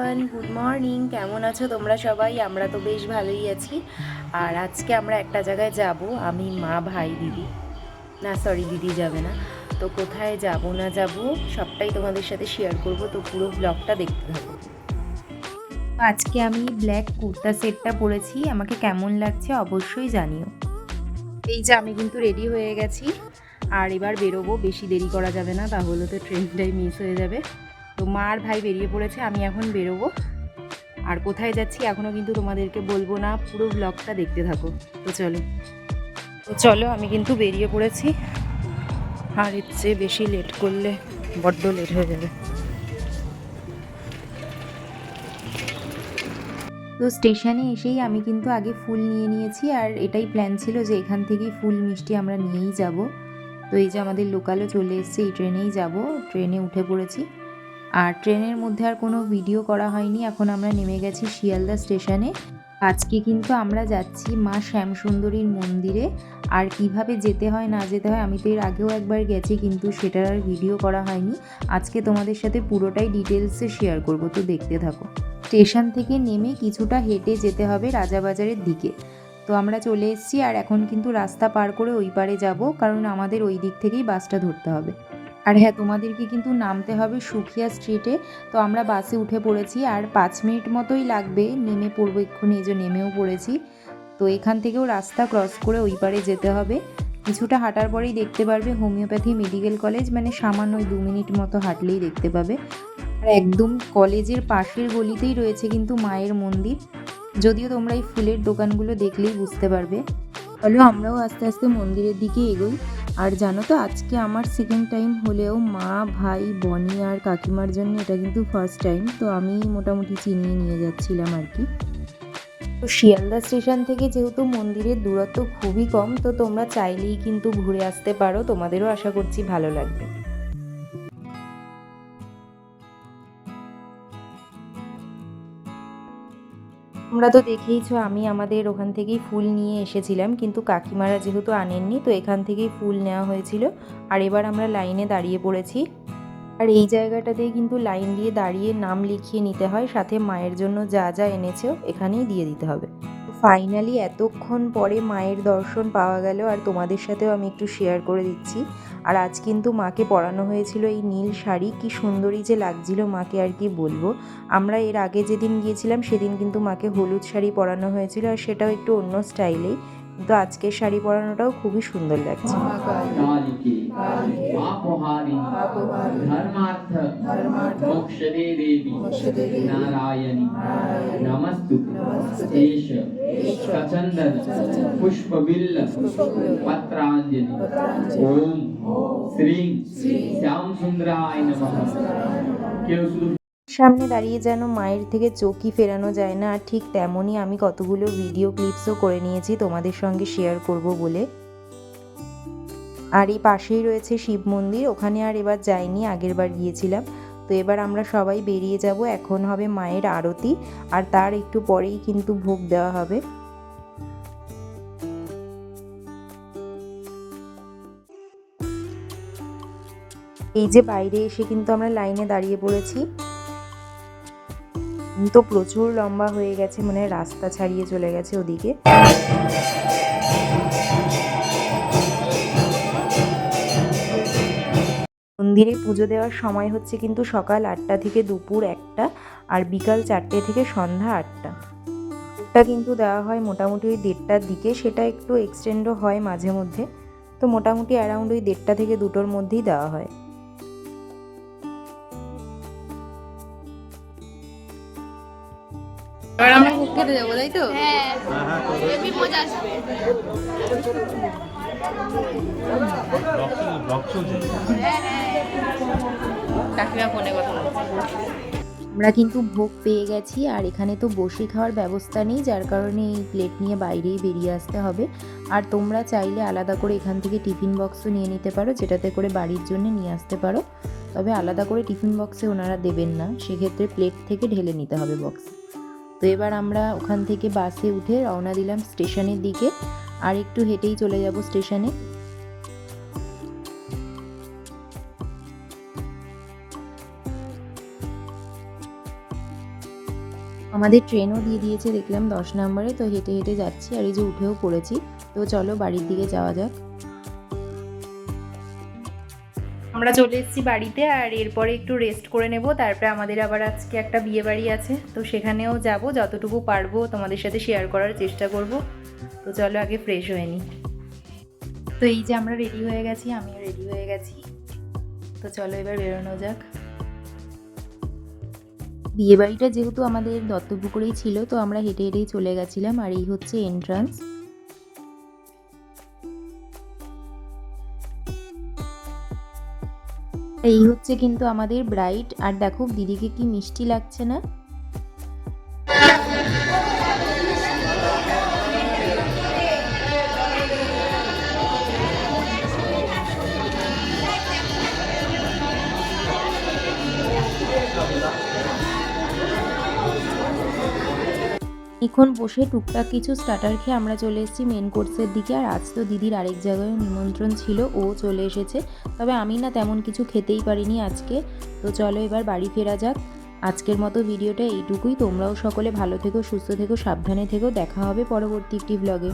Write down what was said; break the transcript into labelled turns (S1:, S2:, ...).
S1: Everyone good morning কেমন আছো তোমরা সবাই? আমরা তো বেশ ভালোই আছি। আর আজকে আমরা একটা জায়গায় যাব। আমি মা, ভাই, দিদি। না সরি দিদি যাবে না। তো কোথায় যাব, না যাব, সবটাই তোমাদের সাথে শেয়ার করব। তো পুরো ব্লগটা দেখতে থাকো। আজকে আমি ব্ল্যাক কুর্তা সেটটা পরেছি। আমাকে কেমন লাগছে অবশ্যই জানিও। এই যে আমি কিন্তু রেডি হয়ে গেছি। আর এবার বেরোবো। বেশি দেরি করা যাবে না। তাহলে তো ট্রেনটাই মিস হয়ে যাবে। তো মা আর ভাই বেরিয়ে পড়েছে, আমি এখন বেরোবো। আর কোথায় যাচ্ছি এখনও কিন্তু তোমাদেরকে বলব না, পুরো ব্লগটা দেখতে থাকো। তো চলো। তো চলো, আমি কিন্তু বেরিয়ে পড়েছি। আর এর চেয়ে বেশি লেট করলে বড্ড লেট হয়ে যাবে। তো স্টেশনে এসেই আমি কিন্তু আগে ফুল নিয়ে নিয়েছি, আর এটাই প্ল্যান ছিল যে এখান থেকেই ফুল মিষ্টি আমরা নিয়েই যাব। তো এই যে আমাদের লোকালও চলে এসছে, এই ট্রেনেই যাব। ট্রেনে উঠে পড়েছি। আর ট্রেনের মধ্যে আর কোনো ভিডিও করা হয়নি, এখন আমরা নেমে গেছি শিয়ালদা স্টেশনে। আজকে কিন্তু আমরা যাচ্ছি মা শ্যামসুন্দরীর মন্দিরে। আর কীভাবে যেতে হয়, না যেতে হয়, আমি তো এর আগেও একবার গেছি, কিন্তু সেটার আর ভিডিও করা হয়নি। আজকে তোমাদের সাথে পুরোটাই ডিটেলসে শেয়ার করব, তো দেখতে থাকো। স্টেশন থেকে নেমে কিছুটা হেঁটে যেতে হবে রাজাবাজারের দিকে। তো আমরা চলে এসেছি, আর এখন কিন্তু রাস্তা পার করে ওই পারে যাব, কারণ আমাদের ওই দিক থেকেই বাসটা ধরতে হবে। আর হ্যাঁ তোমাদেরকে কিন্তু নামতে হবে সুখিয়া স্ট্রিটে। তো আমরা বাসে উঠে পড়েছি আর পাঁচ মিনিট মতোই লাগবে। নেমে পড়ব এক্ষুনি, এই যে নেমেও পড়েছি। তো এখান থেকেও রাস্তা ক্রস করে ওই পারে যেতে হবে। কিছুটা হাঁটার পরেই দেখতে পারবে হোমিওপ্যাথি মেডিকেল কলেজ মানে সামান্য দু মিনিট মতো হাঁটলেই দেখতে পাবে। আর একদম কলেজের পাশের গলিতেই রয়েছে কিন্তু মায়ের মন্দির। যদিও তোমরা এই ফুলের দোকানগুলো দেখলেই বুঝতে পারবে। চলো আমরাও আস্তে আস্তে মন্দিরের দিকে এগোই। আর জানো তো, আজকে আমার সেকেন্ড টাইম হলেও মা, ভাই, বনি আর কাকিমার জন্য এটা কিন্তু ফার্স্ট টাইম তো আমি মোটামুটি চিনিয়ে নিয়ে যাচ্ছিলাম আর কি। তো শিয়ালদা স্টেশন থেকে যেহেতু মন্দিরের দূরত্ব খুবই কম, তো তোমরা চাইলেই কিন্তু ঘুরে আসতে পারো, তোমাদেরও আশা করছি ভালো লাগবে। তোমরা তো দেখেইছো, আমি আমাদের ওখান থেকেই ফুল নিয়ে এসেছিলাম, কিন্তু কাকিমারা যেহেতু আনেননি, তো এখান থেকেই ফুল নেওয়া হয়েছিল। আর এবার আমরা লাইনে দাঁড়িয়ে পড়েছি। আর এই জায়গাটাতেই কিন্তু লাইন দিয়ে দাঁড়িয়ে নাম লিখিয়ে নিতে হয়, সাথে মায়ের জন্য যা যা এনেছো, এখানেই দিয়ে দিতে হবে। ফাইনালি এতক্ষণ পরে মায়ের দর্শন পাওয়া গেল, আর তোমাদের সাথেও আমি একটু শেয়ার করে দিচ্ছি। আর আজ কিন্তু মাকে পরানো হয়েছিল এই নীল শাড়ি কি সুন্দরী যে লাগছিল মাকে আর কি বলব আমরা এর আগে যেদিন গিয়েছিলাম সেদিন কিন্তু মাকে হলুদ শাড়ি পরানো হয়েছিল আর সেটাও একটু অন্য স্টাইলেই কিন্তু আজকের শাড়ি পরানোটাও খুবই সুন্দর লাগছে
S2: পুষ্পবিল্ল পত্রাঞ্জলি ওম
S1: সামনে দাঁড়িয়ে যেন মায়ের থেকে চোখই ফেরানো যায় না আর ঠিক তেমনই আমি কতগুলো ভিডিও ক্লিপসও করে নিয়েছি তোমাদের সঙ্গে শেয়ার করব বলে। আর এই পাশেই রয়েছে শিব মন্দির ওখানে আর এবার যাইনি আগের বার গিয়েছিলাম। তো এবার আমরা সবাই বেরিয়ে যাব এখন হবে মায়ের আরতি আর তার একটু পরেই কিন্তু ভোগ দেওয়া হবে। এই যে বাইরে এসে কিন্তু আমরা লাইনে দাঁড়িয়ে পড়েছি। তো প্রচুর লম্বা হয়ে গেছে মানে রাস্তা ছাড়িয়ে চলে গেছে ওদিকে। মন্দিরে পুজো দেওয়ার সময় হচ্ছে কিন্তু সকাল আটটা থেকে দুপুর একটা আর বিকাল চারটে থেকে সন্ধ্যা আটটা। ভোগটা কিন্তু দেওয়া হয় মোটামুটি ওই দেড়টার দিকে, সেটা একটু এক্সটেন্ডও হয় মাঝে মধ্যে। তো মোটামুটি অ্যারাউন্ড ওই দেড়টা থেকে দুটোর মধ্যেই দেওয়া হয়।
S3: খেতে যাব তাই তো?
S4: হ্যাঁ মজা আসবে।
S3: কাকিমা ফোনে কথা
S1: আমরা কিন্তু ভোগ পেয়ে গেছি আর এখানে তো বসে খাওয়ার ব্যবস্থা নেই যার কারণে এই প্লেট নিয়ে বাইরেই বেরিয়ে আসতে হবে। আর তোমরা চাইলে আলাদা করে এখান থেকে টিফিন বক্সও নিয়ে নিতে পারো যেটাতে করে বাড়ির জন্য নিয়ে আসতে পারো। তবে আলাদা করে টিফিন বক্সে ওনারা দেবেন না সেক্ষেত্রে প্লেট থেকে ঢেলে নিতে হবে বক্সে তো এবার আমরা ওখান থেকে বাসে উঠে রওনা দিলাম স্টেশনের দিকে। আর একটু হেঁটেই চলে যাব স্টেশনে। আমাদের ট্রেনও দিয়ে দিয়েছে, দেখলাম দশ নম্বরে, তো হেঁটে হেঁটে যাচ্ছি। আর এই যে উঠেও পড়েছি। তো চলো বাড়ির দিকে যাওয়া যাক। আমরা চলে এসেছি বাড়িতে আর এরপরে একটু রেস্ট করে নেব। তারপরে আমাদের আবার আজকে একটা বিয়ে বাড়ি আছে। তো সেখানেও যাব, যতটুকু পারব তোমাদের সাথে শেয়ার করার চেষ্টা করব। তো চলো আগে ফ্রেশ হয়ে নিই তো এই যে আমরা রেডি হয়ে গেছি, আমিও রেডি হয়ে গেছি। তো চলো এবার বেরোনো যাক। বিয়ে বাড়িটা যেহেতু আমাদের দত্তপুকুরেই ছিল, তো আমরা হেঁটে হেঁটেই চলে গেছিলাম। আর এই হচ্ছে এন্ট্রান্স এই হচ্ছে কিন্তু আমাদের ব্রাইট। আর দেখো দিদিকে কি মিষ্টি লাগছে না? এখন বসে টুকটাক কিছু স্টার্টার খেয়ে আমরা চলে এসেছি মেন কোর্সের দিকে। আর আজ তো দিদির আরেক জায়গায় নিমন্ত্রণ ছিল, ও চলে এসেছে। তবে আমি না তেমন কিছু খেতেই পারিনি আজকে। তো চলো এবার বাড়ি ফেরা যাক। আজকের মতো ভিডিওটা এইটুকুই। তোমরাও সকলে ভালো থেকো, সুস্থ থেকো, সাবধানে থেকো। দেখা হবে পরবর্তী একটি ব্লগে